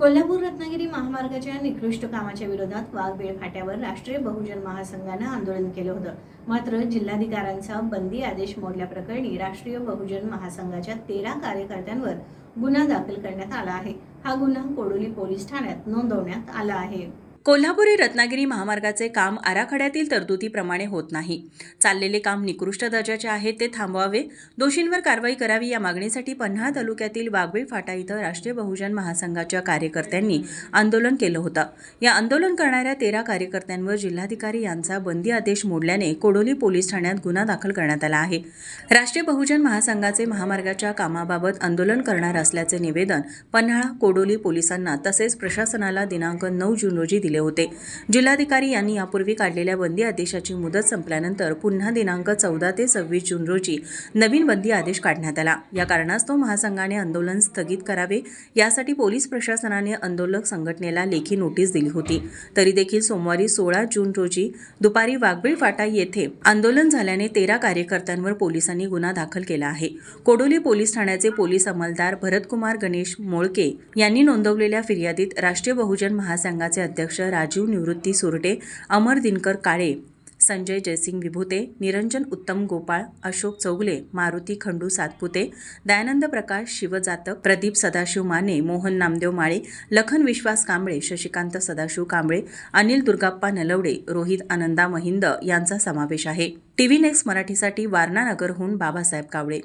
कोल्हापूर रत्नागिरी महामार्गाच्या निकृष्ट कामाच्या विरोधात वाघबीळ फाट्यावर राष्ट्रीय बहुजन महासंघानं आंदोलन केलं होतं. मात्र जिल्हाधिकाऱ्यांचा बंदी आदेश मोडल्याप्रकरणी राष्ट्रीय बहुजन महासंघाच्या तेरा कार्यकर्त्यांवर गुन्हा दाखल करण्यात आला आहे. हा गुन्हा कोडोली पोलीस ठाण्यात नोंदवण्यात आला आहे. कोल्हापुरी रत्नागिरी महामार्गाचे काम आराखड्यातील तरतुदीप्रमाणे होत नाही. चाललेले काम निकृष्ट दर्जाचे आहे ते थांबवावे. दोषींवर कारवाई करावी या मागणीसाठी पन्हाळा तालुक्यातील वाघबीळ फाटा इथं राष्ट्रीय बहुजन महासंघाच्या कार्यकर्त्यांनी आंदोलन केलं होतं. या आंदोलन करणाऱ्या तेरा कार्यकर्त्यांवर जिल्हाधिकारी यांचा बंदी आदेश मोडल्याने कोडोली पोलीस ठाण्यात गुन्हा दाखल करण्यात आला आहे. राष्ट्रीय बहुजन महासंघाचे महामार्गाच्या कामाबाबत आंदोलन करणार असल्याचे निवेदन पन्हाळा कोडोली पोलिसांना तसेच प्रशासनाला दिनांक नऊ जून रोजी दिले होते. जिल्हाधिकारी यांनी यापूर्वी काढलेल्या बंदी आदेशाची मुदत संपल्यानंतर पुन्हा दिनांक चौदा ते सव्वीस जून रोजी नवीन बंदी आदेश काढण्यात आला. या कारणास्तव महासंघाने आंदोलन स्थगित करावे यासाठी पोलीस प्रशासनाने आंदोलक संघटनेला लेखी नोटीस दिली होती. तरी देखील सोमवारी सोळा जून रोजी दुपारी वाघबीळ फाटा येथे आंदोलन झाल्याने तेरा कार्यकर्त्यांवर पोलिसांनी गुन्हा दाखल केला आहे. कोडोली पोलीस ठाण्याचे पोलीस अंमलदार भरतकुमार गणेश मोळके यांनी नोंदवलेल्या फिर्यादीत राष्ट्रीय बहुजन महासंघाचे अध्यक्ष राजीव निवृत्ती सुरटे अमर दिनकर काळे संजय जयसिंग विभूते निरंजन उत्तम गोपाळ अशोक चौगले मारुती खंडू सातपुते दयानंद प्रकाश शिवजातक प्रदीप सदाशिव माने मोहन नामदेव माळे लखन विश्वास कांबळे शशिकांत सदाशिव कांबळे अनिल दुर्गाप्पा नलवडे रोहित आनंदा महिंद यांचा समावेश आहे. टीव्ही नेक्स्ट मराठीसाठी वारणानगरहून बाबासाहेब कावळे.